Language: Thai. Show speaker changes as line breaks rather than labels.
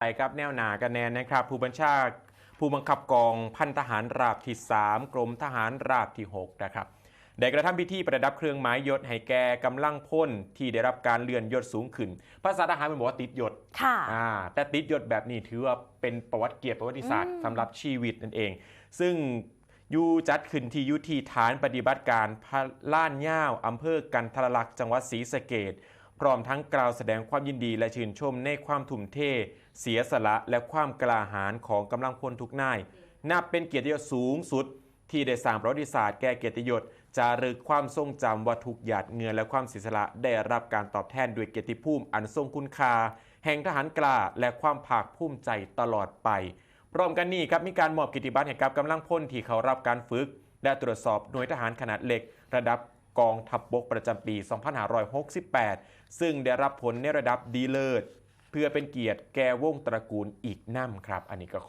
ไปครับแนวหนากันแนนนะครับ ผู้บัญชาผู้บังคับกองพันทหารราบที่ 3 กรมทหารราบที่ 6 นะครับได้กระทำพิธีประดับเครื่องหมายยศให้แก่กำลังพลที่ได้รับการเลื่อนยศสูงขึ้น ภาษาทหารมันบอกว่าติดยศ
ค่ะ
อ่าแต่ติดยศแบบนี้ถือว่าเป็นประวัติเกียรติประวัติศาสตร์
อืม
สำหรับชีวิตนั่นเอง ซึ่งอยูจัดขึ้นที่ยุทธีฐานปฏิบัติการพระล้านย่าวอำเภอกันทรลักษณ์จังหวัดศรีสะเกด พร้อมทั้งกล่าวแสดงความยินดีและชื่นชมในความทุ่มเท เสียสละและความกล้าหาญของกำลังพลทุกนาย นับเป็นเกียรติยศสูงสุด ที่ได้สร้างประวัติศาสตร์แก่เกียรติยศจารึกความทรงจำว่าทุกหยาดเงื่อและความเสียสละได้รับการตอบแทนด้วยเกียรติภูมิอันทรงคุณค่าแห่งทหารกล้าและความภาคภูมิใจตลอดไปพร้อมกันนี้ครับมีการมอบกิตติบัตรให้กับกำลังพลที่เขารับการฝึก และตรวจสอบหน่วยทหารขนาดเล็ก ระดับ กองทัพบบกประจำปี 2568 ซึ่งได้รับผลในระดับดีเลิศ เพื่อเป็นเกียรติแก่วงตระกูลอีกน้ำครับ อันนี้ก็